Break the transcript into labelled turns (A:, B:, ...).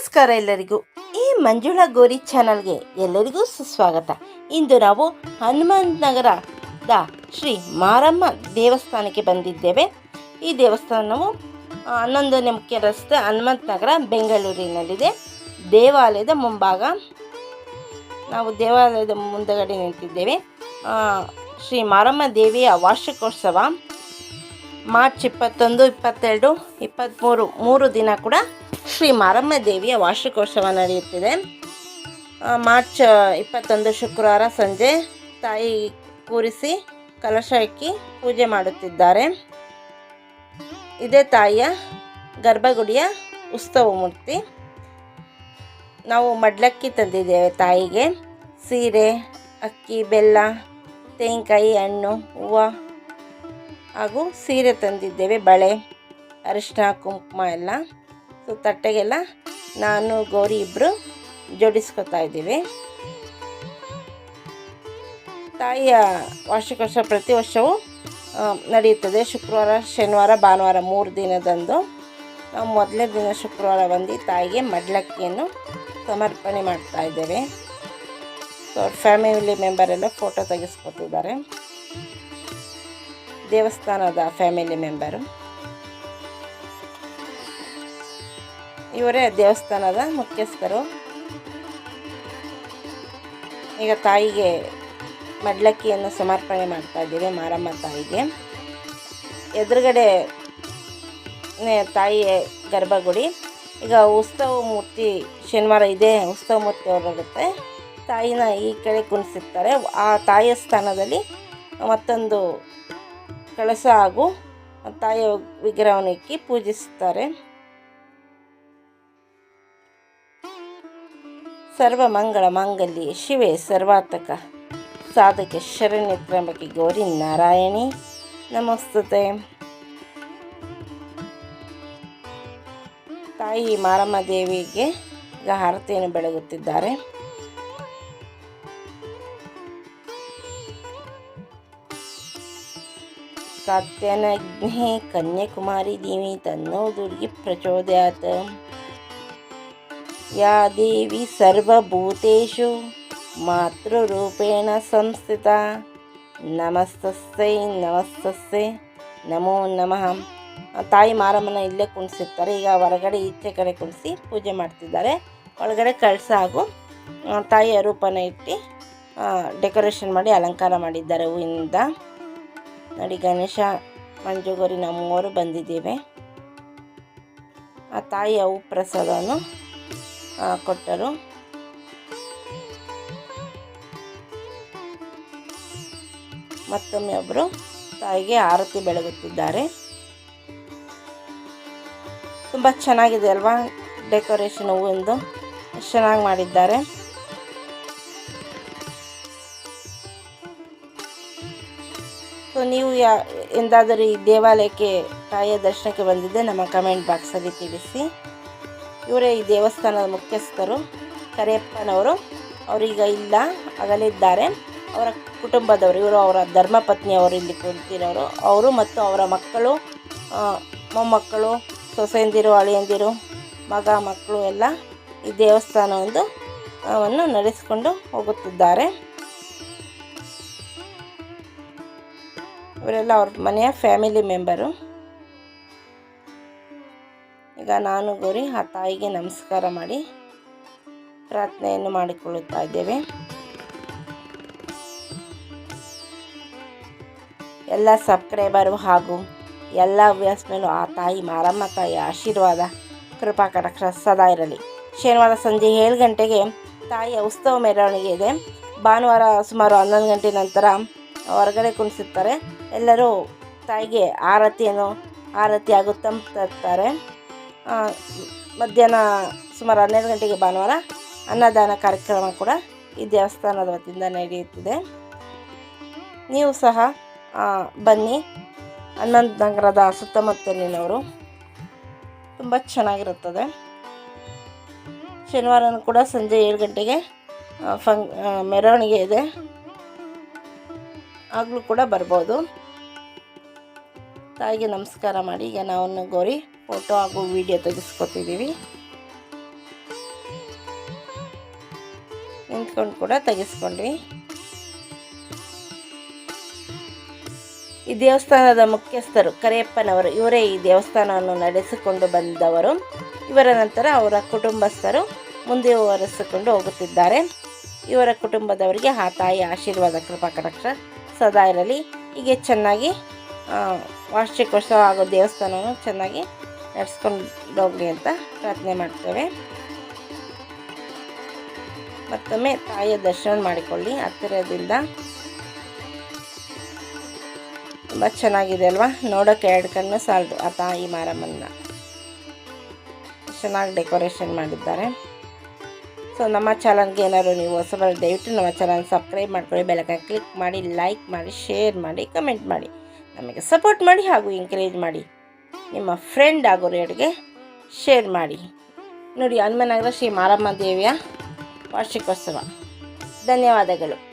A: ನಮಸ್ಕಾರ ಎಲ್ಲರಿಗೂ ಈ ಮಂಜುಳಾ ಗೋರಿ ಚಾನಲ್ಗೆ ಎಲ್ಲರಿಗೂ ಸುಸ್ವಾಗತ. ಇಂದು ನಾವು ಹನುಮಂತ ನಗರದ ಶ್ರೀ ಮಾರಮ್ಮ ದೇವಸ್ಥಾನಕ್ಕೆ ಬಂದಿದ್ದೇವೆ. ಈ ದೇವಸ್ಥಾನವು ಹನ್ನೊಂದನೇ ಮುಖ್ಯ ರಸ್ತೆ ಹನುಮಂತ ನಗರ ಬೆಂಗಳೂರಿನಲ್ಲಿದೆ. ದೇವಾಲಯದ ಮುಂಭಾಗ ನಾವು ದೇವಾಲಯದ ಮುಂದಗಡೆ ನಿಂತಿದ್ದೇವೆ. ಶ್ರೀ ಮಾರಮ್ಮ ದೇವಿಯ ವಾರ್ಷಿಕೋತ್ಸವ ಮಾರ್ಚ್ ಇಪ್ಪತ್ತೊಂದು, ಇಪ್ಪತ್ತೆರಡು ಇಪ್ಪತ್ತ್ಮೂರು ಮೂರು ದಿನ ಕೂಡ ಶ್ರೀ ಮಾರಮ್ಮ ದೇವಿಯ ವಾರ್ಷಿಕೋತ್ಸವ ನಡೆಯುತ್ತಿದೆ. ಮಾರ್ಚ್ ಇಪ್ಪತ್ತೊಂದು ಶುಕ್ರವಾರ ಸಂಜೆ ತಾಯಿ ಕೂರಿಸಿ ಕಲಶ ಇಕ್ಕಿ ಪೂಜೆ ಮಾಡುತ್ತಿದ್ದಾರೆ. ಇದೇ ತಾಯಿಯ ಗರ್ಭಗುಡಿಯ ಉತ್ಸವ ಮೂರ್ತಿ. ನಾವು ಮಡ್ಲಕ್ಕಿ ತಂದಿದ್ದೇವೆ ತಾಯಿಗೆ. ಸೀರೆ, ಅಕ್ಕಿ, ಬೆಲ್ಲ ತೆಂಗಿನಕಾಯಿ ಹಣ್ಣು, ಹೂವು ಹಾಗೂ ಸೀರೆ ತಂದಿದ್ದೇವೆ, ಬಳೆ ಅರಿಶಿನ ಕುಂಕುಮ ಎಲ್ಲ. ಸೊ ತಟ್ಟೆಗೆಲ್ಲ ನಾನು ಗೌರಿ ಇಬ್ಬರು ಜೋಡಿಸ್ಕೊತಾ ಇದ್ದೀವಿ. ತಾಯಿಯ ವಾರ್ಷಿಕೋತ್ಸವ ಪ್ರತಿ ವರ್ಷವೂ ನಡೆಯುತ್ತದೆ. ಶುಕ್ರವಾರ, ಶನಿವಾರ, ಭಾನುವಾರ ಮೂರು ದಿನದಂದು. ನಾವು ಮೊದಲನೇ ದಿನ ಶುಕ್ರವಾರ ಬಂದು ತಾಯಿಗೆ ಮಡ್ಲಕ್ಕಿಯನ್ನು ಸಮರ್ಪಣೆ ಮಾಡ್ತಾ ಇದ್ದೇವೆ. ಸೊ ಅವ್ರ ಫ್ಯಾಮಿಲಿ ಮೆಂಬರ್ ಎಲ್ಲ ಫೋಟೋ ತೆಗೆಸ್ಕೊತಿದ್ದಾರೆ. ದೇವಸ್ಥಾನದ ಫ್ಯಾಮಿಲಿ ಮೆಂಬರು ಇವರೇ ದೇವಸ್ಥಾನದ ಮುಖ್ಯಸ್ಥರು. ಈಗ ತಾಯಿಗೆ ಮಡ್ಲಕ್ಕಿಯನ್ನು ಸಮರ್ಪಣೆ ಮಾಡ್ತಾ ಇದ್ದೀವಿ, ಮಾರಮ್ಮ ತಾಯಿಗೆ. ಎದುರುಗಡೆ ತಾಯಿಯ ಗರ್ಭಗುಡಿ. ಈಗ ಉತ್ಸವ ಮೂರ್ತಿ, ಶನಿವಾರ ಇದೆ, ಉತ್ಸವ ಮೂರ್ತಿ ಹೊರಗುತ್ತೆ ತಾಯಿನ ಈ ಕಡೆ ಕುಣಿಸಿರ್ತಾರೆ. ಆ ತಾಯಿಯ ಸ್ಥಾನದಲ್ಲಿ ಮತ್ತೊಂದು ಕಳಸ ಹಾಗೂ ತಾಯಿಯ ವಿಗ್ರಹವನ್ನು ಇಕ್ಕಿ ಪೂಜಿಸುತ್ತಾರೆ ಸರ್ವಮಂಗಳ ಮಾಂಗಲ್ಯ ಶಿವೆ ಸರ್ವಾತಕ. ಸಾಧಕ ಶರಣ್ಯ ತ್ರಂಬಕಿ ಗೌರಿ ನಾರಾಯಣಿ, ನಮಸ್ತತೆ. ತಾಯಿ ಮಾರಮ್ಮ ದೇವಿಗೆ ಈಗ ಆರತಿಯನ್ನು ಬೆಳಗುತ್ತಿದ್ದಾರೆ. ಕಾತ್ಯನಗ್ನಿ ಕನ್ಯಾಕುಮಾರಿ ದೇವಿ ತನ್ನೋ ದುರ್ಗಿ ಪ್ರಚೋದಯಾತ್. ಯಾ ದೇವಿ ಸರ್ವಭೂತೇಷು ಮಾತೃರೂಪೇಣ ಸಂಸ್ಥಿತ ನಮಸ್ತಸ್ಸೈ ನಮಸ್ತಸ್ಸೈ ನಮೋ ನಮಃ ತಾಯಿ ಮಾರಮ್ಮನ ಇಲ್ಲೇ ಕುಣಿಸಿರ್ತಾರೆ. ಈಗ ಹೊರಗಡೆ ಈಚೆ ಕಡೆ ಕುಣಿಸಿ ಪೂಜೆ ಮಾಡ್ತಿದ್ದಾರೆ. ಒಳಗಡೆ ಕಳಸ ಹಾಗೂ ತಾಯಿಯ ರೂಪನ ಇಟ್ಟು ಡೆಕೋರೇಷನ್ ಮಾಡಿ ಅಲಂಕಾರ ಮಾಡಿದ್ದಾರೆ ಹೂವಿನಿಂದ. ನೋಡಿ ಗಣೇಶ, ಮಂಜುಗೋರಿ ನಾವು ಮೂವರು ಬಂದಿದ್ದೇವೆ. ಆ ತಾಯಿಯ ಹೂ ಪ್ರಸಾದವನ್ನು ಕೊಟ್ಟರು. ಮತ್ತೊಮ್ಮೆ ಒಬ್ಬರು ತಾಯಿಗೆ ಆರತಿ ಬೆಳಗುತ್ತಿದ್ದಾರೆ. ತುಂಬ ಚೆನ್ನಾಗಿದೆ ಅಲ್ವಾ ಡೆಕೋರೇಷನ್ ಹೂವಿಂದು ಎಷ್ಟು ಚೆನ್ನಾಗಿ ಮಾಡಿದ್ದಾರೆ. ಸೊ ನೀವು ಯಾ, ಎಂದಾದರೂ ಈ ದೇವಾಲಯಕ್ಕೆ ತಾಯಿಯ ದರ್ಶನಕ್ಕೆ ಬಂದಿದ್ದೆ ನಮ್ಮ ಕಮೆಂಟ್ ಬಾಕ್ಸಲ್ಲಿ ತಿಳಿಸಿ. ಇವರೇ ಈ ದೇವಸ್ಥಾನದ ಮುಖ್ಯಸ್ಥರು. ಕರಿಯಪ್ಪನವರು, ಅವರೀಗ ಇಲ್ಲ ಅಗಲಿದ್ದಾರೆ ಅವರ ಕುಟುಂಬದವರು, ಇವರು ಅವರ ಧರ್ಮಪತ್ನಿಯವರು ಇಲ್ಲಿ ಕುಳಿತಿರೋರು ಅವರು ಮತ್ತು ಅವರ ಮಕ್ಕಳು ಮೊಮ್ಮಕ್ಕಳು, ಸೊಸೆಯಂದಿರು, ಅಳಿಯಂದಿರು, ಮಗ, ಮಕ್ಕಳು ಎಲ್ಲ ಈ ದೇವಸ್ಥಾನವೊಂದು ವನ್ನು ನಡೆಸಿಕೊಂಡು ಹೋಗುತ್ತಿದ್ದಾರೆ. ಇವರೆಲ್ಲ ಅವ್ರ ಮನೆಯ ಫ್ಯಾಮಿಲಿ ಮೆಂಬರು. ಈಗ ನಾನು ಗೌರಿ, ಆ ತಾಯಿಗೆ ನಮಸ್ಕಾರ ಮಾಡಿ ಪ್ರಾರ್ಥನೆಯನ್ನು ಮಾಡಿಕೊಳ್ಳುತ್ತಾ ಇದ್ದೇವೆ. ಎಲ್ಲ ಸಬ್ಸ್ಕ್ರೈಬರು ಹಾಗೂ ಎಲ್ಲ ವ್ಯಾಸ್ ಮೇಲೂ ಆ ತಾಯಿ ಮಾರಮ್ಮ ತಾಯಿ ಆಶೀರ್ವಾದ, ಕೃಪಾ ಕಟಕ್ಷ ಸದಾ ಇರಲಿ. ಶನಿವಾರ ಸಂಜೆ ಏಳು ಗಂಟೆಗೆ ತಾಯಿಯ ಉತ್ಸವ ಮೆರವಣಿಗೆ ಇದೆ. ಭಾನುವಾರ ಸುಮಾರು ಹನ್ನೊಂದು ಗಂಟೆ ನಂತರ ಹೊರಗಡೆ ಕುಣಿಸುತ್ತಾರೆ. ಎಲ್ಲರೂ ತಾಯಿಗೆ ಆರತಿಯನ್ನು ಆರತಿ ತರ್ತಾರೆ ಮಧ್ಯಾಹ್ನ ಸುಮಾರು ಹನ್ನೆರಡು ಗಂಟೆಗೆ ಭಾನುವಾರ ಅನ್ನದಾನ ಕಾರ್ಯಕ್ರಮ ಕೂಡ ಈ ದೇವಸ್ಥಾನದ ವತಿಯಿಂದ ನಡೆಯುತ್ತಿದೆ. ನೀವು ಸಹ ಬನ್ನಿ. ಹನ್ನೊಂದು ನಗರದ ಸುತ್ತಮುತ್ತಲಿನವರು. ತುಂಬ ಚೆನ್ನಾಗಿರುತ್ತದೆ. ಶನಿವಾರನೂ ಕೂಡ ಸಂಜೆ ಏಳು ಗಂಟೆಗೆ ಫಂಗ್ ಮೆರವಣಿಗೆ ಇದೆ. ಆಗಲೂ ಕೂಡ ಬರ್ಬೋದು. ತಾಯಿಗೆ ನಮಸ್ಕಾರ ಮಾಡಿ, ಈಗ ನಾವು ಗೌರಿ ಫೋಟೋ ಹಾಗೂ ವಿಡಿಯೋ ತೆಗೆಸ್ಕೊತಿದ್ದೀವಿ ನಿಂತ್ಕೊಂಡು ಕೂಡ ತೆಗೆಸ್ಕೊಂಡ್ವಿ. ಈ ದೇವಸ್ಥಾನದ ಮುಖ್ಯಸ್ಥರು ಕರಿಯಪ್ಪನವರು, ಇವರೇ ಈ ದೇವಸ್ಥಾನವನ್ನು ನಡೆಸಿಕೊಂಡು ಬಂದವರು. ಇವರ ನಂತರ ಅವರ ಕುಟುಂಬಸ್ಥರು ಮುಂದೆ ಒರೆಸಿಕೊಂಡು ಹೋಗುತ್ತಿದ್ದಾರೆ. ಇವರ ಕುಟುಂಬದವರಿಗೆ ಆ ತಾಯಿ ಆಶೀರ್ವಾದ, ಕೃಪಾ, ಕಟಾಕ್ಷ ಸದಾ ಇರಲಿ. ಹೀಗೆ ಚೆನ್ನಾಗಿ ವಾರ್ಷಿಕೋತ್ಸವ ಆಗೋ ದೇವಸ್ಥಾನವನ್ನು ಚೆನ್ನಾಗಿ ನಡೆಸ್ಕೊಂಡು ಹೋಗಲಿ ಅಂತ ಪ್ರಾರ್ಥನೆ ಮಾಡ್ತೇವೆ. ಮತ್ತೊಮ್ಮೆ ತಾಯಿಯ ದರ್ಶನ ಮಾಡಿಕೊಳ್ಳಿ. ಹತ್ತಿರದಿಂದ ತುಂಬ ಚೆನ್ನಾಗಿದೆ ಅಲ್ವಾ? ನೋಡೋಕ್ಕೆ ಎರಡು ಕಣ್ಣು ಸಾಲದು ಆ ತಾಯಿ ಮಾರಮ್ಮನ್ನ. ಚೆನ್ನಾಗಿ ಡೆಕೋರೇಷನ್ ಮಾಡಿದ್ದಾರೆ. ಸೊ, ನಮ್ಮ ಚಾನಲ್ಗೆ ಏನಾದ್ರು ನೀವು ಹೊಸಬರು ದಯವಿಟ್ಟು ನಮ್ಮ ಚಾನಲ್ ಸಬ್ಸ್ಕ್ರೈಬ್ ಮಾಡ್ಕೊಳ್ಳಿ ಬೆಳಗ್ಗೆ ಕ್ಲಿಕ್ ಮಾಡಿ, ಲೈಕ್ ಮಾಡಿ, ಶೇರ್ ಮಾಡಿ, ಕಮೆಂಟ್ ಮಾಡಿ. ನಮಗೆ ಸಪೋರ್ಟ್ ಮಾಡಿ ಹಾಗೂ ಎಂಕರೇಜ್ ಮಾಡಿ. ನಿಮ್ಮ ಫ್ರೆಂಡ್ ಆಗೋರಿಗೆ ಶೇರ್ ಮಾಡಿ. ನೋಡಿ ಹನುಮನಗರ ಶ್ರೀ ಮಾರಮ್ಮ ದೇವಿಯ ವಾರ್ಷಿಕೋತ್ಸವ. ಧನ್ಯವಾದಗಳು.